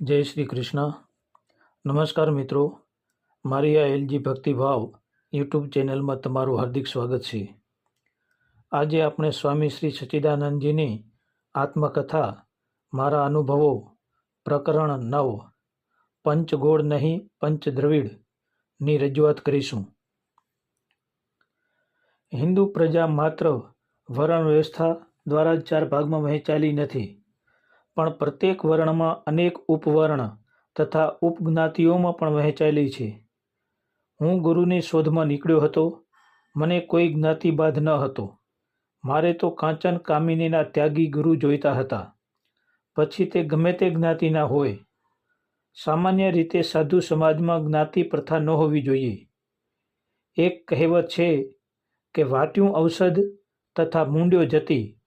જય શ્રી કૃષ્ણ. નમસ્કાર મિત્રો, મારી આ એલજી ભક્તિભાવ યુટ્યુબ ચેનલમાં તમારું હાર્દિક સ્વાગત છે. આજે આપણે સ્વામી શ્રી સચ્ચિદાનંદજીની આત્મકથા, મારા અનુભવો, પ્રકરણ નવ, પંચગોળ નહીં પંચ દ્રવિડની રજૂઆત કરીશું. હિન્દુ પ્રજા માત્ર વર્ણ વ્યવસ્થા દ્વારા ચાર ભાગમાં વહેંચાયેલી નથી. પણ પ્રત્યેક વર્ણમાં અનેક ઉપવર્ણ તથા ઉપજ્ઞાતિઓમાં પણ વહેંચાયેલી છે. હું ગુરુની શોધમાં નીકળ્યો હતો. મને કોઈ જ્ઞાતિબાધ ન હતો. મારે તો કાંચન કામિનીના ત્યાગી ગુરુ જોઈતા હતા. પછી તે ગમે તે જ્ઞાતિના હોય. સામાન્ય રીતે સાધુ સમાજમાં જ્ઞાતિ પ્રથા ન હોવી જોઈએ. એક કહેવત છે કે વાટ્યું ઔષધ તથા મૂંડ્યો જતી,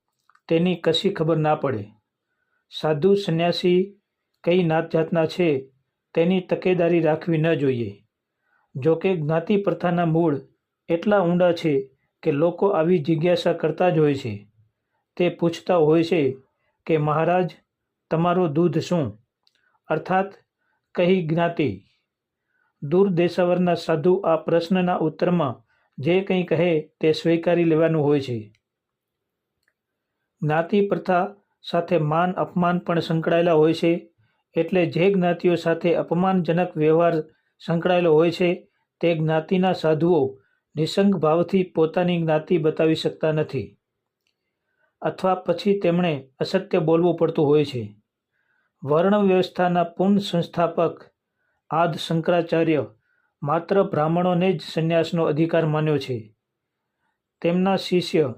તેની કશી ખબર ના પડે. સાધુ સંન્યાસી કઈ નાત જાતના છે તેની તકેદારી રાખવી ન જોઈએ. જો કે જ્ઞાતિ પ્રથાના મૂળ એટલા ઊંડા છે કે લોકો આવી જિજ્ઞાસા કરતા જ હોય છે. તે પૂછતા હોય છે કે, મહારાજ, તમારું દૂધ શું? અર્થાત, કહી જ્ઞાતિ દૂર દેશાવરના સાધુ આ પ્રશ્નના ઉત્તરમાં જે કંઈ કહે તે સ્વીકારી લેવાનું હોય છે. જ્ઞાતિ પ્રથા સાથે માન અપમાન પણ સંકળાયેલા હોય છે. એટલે જે જ્ઞાતિઓ સાથે અપમાનજનક વ્યવહાર સંકળાયેલો હોય છે, તે જ્ઞાતિના સાધુઓ નિસંગ ભાવથી પોતાની જ્ઞાતિ બતાવી શકતા નથી. અથવા પછી તેમણે અસત્ય બોલવું પડતું હોય છે. વર્ણ વ્યવસ્થાના પૂર્ણ સંસ્થાપક આદ શંકરાચાર્ય માત્ર બ્રાહ્મણોને જ સંન્યાસનો અધિકાર માન્યો છે. તેમના શિષ્ય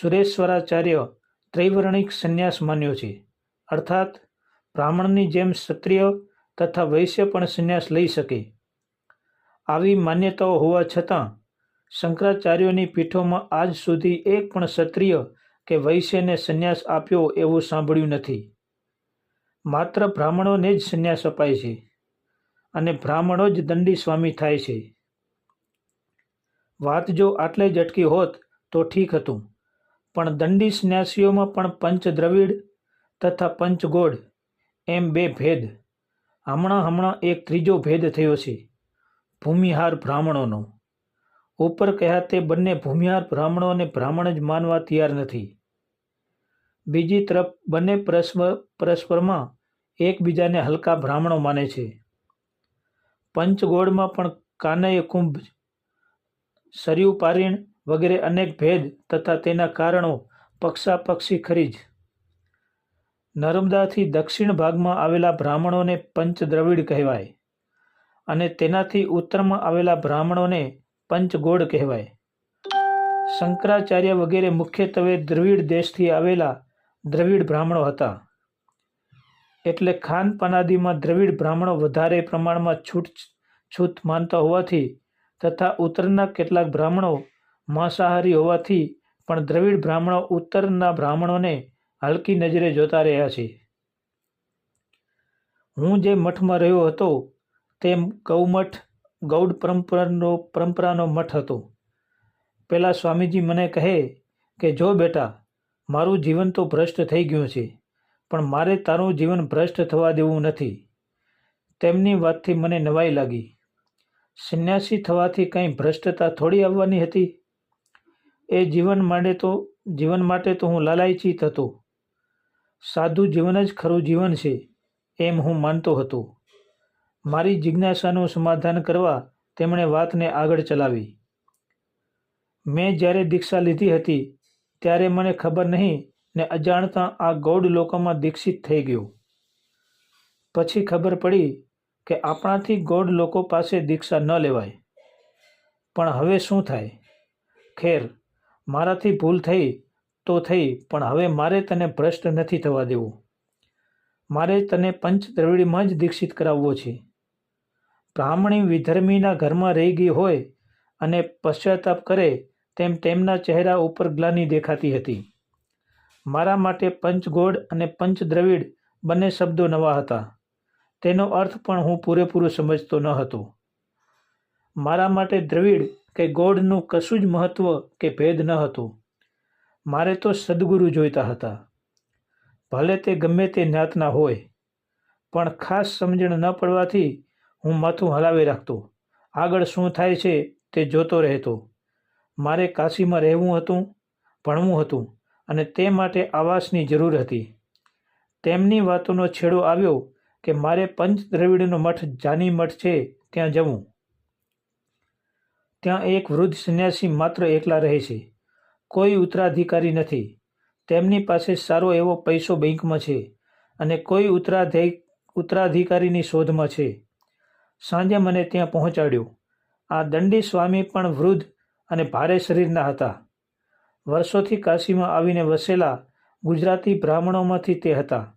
સુરેશ્વરાચાર્ય ત્રૈવર્ણિક સંન્યાસ માન્યો છે. અર્થાત, બ્રાહ્મણની જેમ ક્ષત્રિય તથા વૈશ્ય પણ સંન્યાસ લઈ શકે. આવી માન્યતાઓ હોવા છતાં, શંકરાચાર્યોની પીઠોમાં આજ સુધી એક પણ ક્ષત્રિય કે વૈશ્યને સંન્યાસ આપ્યો એવું સાંભળ્યું નથી. માત્ર બ્રાહ્મણોને જ સંન્યાસ અપાય છે અને બ્રાહ્મણો જ દંડી સ્વામી થાય છે. વાત જો આટલે જ અટકી હોત તો ઠીક હતું. પણ દંડી સન્યાસીઓમાં પણ પંચ દ્રવિડ તથા પંચગોળ, એમ બે ભેદ. હમણાં હમણાં એક ત્રીજો ભેદ થયો છે, ભૂમિહાર બ્રાહ્મણોનો. ઉપર કહ્યા તે બંને ભૂમિહાર બ્રાહ્મણોને બ્રાહ્મણ જ માનવા તૈયાર નથી. બીજી તરફ બંને પરસ્પર પરસ્પરમાં એકબીજાને હલકા બ્રાહ્મણો માને છે. પંચગોળમાં પણ કાનય કુંભ સરયુ પારીણ વગેરે અનેક ભેદ તથા તેના કારણો પક્ષાપક્ષી ખરી જ. નર્મદાથી દક્ષિણ ભાગમાં આવેલા બ્રાહ્મણોને પંચદ્રવિડ કહેવાય અને તેનાથી ઉત્તરમાં આવેલા બ્રાહ્મણોને પંચગોળ કહેવાય. શંકરાચાર્ય વગેરે મુખ્યત્વે દ્રવિડ દેશથી આવેલા દ્રવિડ બ્રાહ્મણો હતા. એટલે ખાન પનાદીમાં દ્રવિડ બ્રાહ્મણો વધારે પ્રમાણમાં છૂટ છૂત માનતા હોવાથી તથા ઉત્તરના કેટલાક બ્રાહ્મણો માંસાહારી હોવાથી પણ દ્રવિડ બ્રાહ્મણો ઉત્તરના બ્રાહ્મણોને હલકી નજરે જોતા રહ્યા છે. હું જે મઠમાં રહ્યો હતો તે ગૌમઠ ગૌડ પરંપરાનો પરંપરાનો મઠ હતો. પહેલાં સ્વામીજી મને કહે કે, જો બેટા, મારું જીવન તો ભ્રષ્ટ થઈ ગયું છે, પણ મારે તારું જીવન ભ્રષ્ટ થવા દેવું નથી. તેમની વાતથી મને નવાઈ લાગી. સંન્યાસી થવાથી કંઈ ભ્રષ્ટતા થોડી આવવાની હતી? એ જીવન માટે તો, જીવન માટે તો હું લાલાયચિત હતો. સાધુ જીવન જ ખરું જીવન છે, એમ હું માનતો હતો. મારી જિજ્ઞાસાનું સમાધાન કરવા તેમણે વાતને આગળ ચલાવી. મેં જ્યારે દીક્ષા લીધી હતી, ત્યારે મને ખબર નહીં ને અજાણતા આ ગૌડ લોકોમાં દીક્ષિત થઈ ગયો. પછી ખબર પડી કે આપણાથી ગૌડ લોકો પાસે દીક્ષા ન લેવાય. પણ હવે શું થાય? ખેર મારાથી ભૂલ થઈ તો થઈ, પણ હવે મારે તને ભ્રષ્ટ નથી થવા દેવું. મારે તને પંચ દ્રવિડમાં જ દીક્ષિત કરાવવો છે. બ્રાહ્મણી વિધર્મીના ઘરમાં રહી ગઈ હોય અને પશ્ચાતાપ કરે તેમ તેમના ચહેરા ઉપર ગ્લાની દેખાતી હતી. મારા માટે પંચગોળ અને પંચદ્રવિડ બંને શબ્દો નવા હતા. તેનો અર્થ પણ હું પૂરેપૂરો સમજતો ન હતો. મારા માટે દ્રવિડ કે ગોળનું કશું જ મહત્ત્વ કે ભેદ ન હતું. મારે તો સદગુરુ જોઈતા હતા. ભલે તે ગમે તે જ્ઞાતના હોય, પણ ખાસ સમજણ ન પડવાથી હું માથું હલાવી રાખતો. આગળ શું થાય છે તે જોતો રહેતો. મારે કાશીમાં રહેવું હતું, ભણવું હતું, અને તે માટે આવાસની જરૂર હતી. તેમની વાતોનો છેડો આવ્યો કે મારે પંચ દ્રવિડનો મઠ જાની મઠ છે ત્યાં જવું. ત્યાં એક વૃદ્ધ સંન્યાસી માત્ર એકલા રહે છે. કોઈ ઉત્તરાધિકારી નથી. તેમની પાસે સારો એવો પૈસો બેંકમાં છે અને કોઈ ઉત્તરાધિક ઉત્તરાધિકારીની શોધમાં છે. સાંજે મને ત્યાં પહોંચાડ્યો. આ દંડી સ્વામી પણ વૃદ્ધ અને ભારે શરીરના હતા. વર્ષોથી કાશીમાં આવીને વસેલા ગુજરાતી બ્રાહ્મણોમાંથી તે હતા.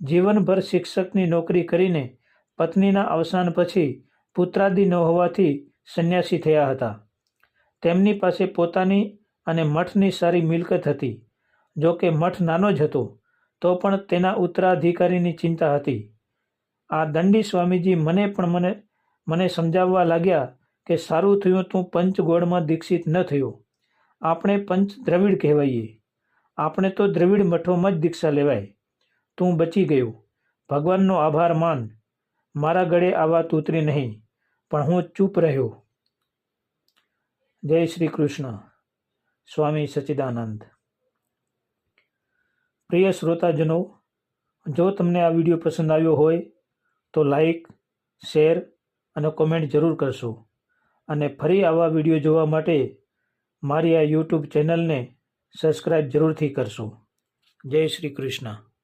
જીવનભર શિક્ષકની નોકરી કરીને પત્નીના અવસાન પછી પુત્રાદિ ન હોવાથી સંન્યાસી થયા હતા. તેમની પાસે પોતાની અને મઠની સારી મિલકત હતી. જો કે મઠ નાનો જ હતો, તો પણ તેના ઉત્તરાધિકારીની ચિંતા હતી. આ દંડી સ્વામીજી મને પણ મને મને સમજાવવા લાગ્યા કે સારું થયું તું પંચગોળમાં દીક્ષિત ન થયો. આપણે પંચ દ્રવિડ કહેવાઈએ. આપણે તો દ્રવિડ મઠોમાં જ દીક્ષા લેવાય. તું બચી ગયો. ભગવાનનો આભાર માન. મારા ગળે આ વાત ઉતરી નહીં. પણ હું ચૂપ રહ્યો. જય શ્રી કૃષ્ણ. સ્વામી સચ્ચિદાનંદ પ્રિય શ્રોતાજનો, જો તમને આ વીડિયો પસંદ આવ્યો હોય, તો લાઈક, શેર અને કોમેન્ટ જરૂર કરશો. અને ફરી આવા વીડિયો જોવા માટે મારી આ યુટ્યુબ ચેનલને સબસ્ક્રાઈબ જરૂરથી કરશો. જય શ્રી કૃષ્ણ.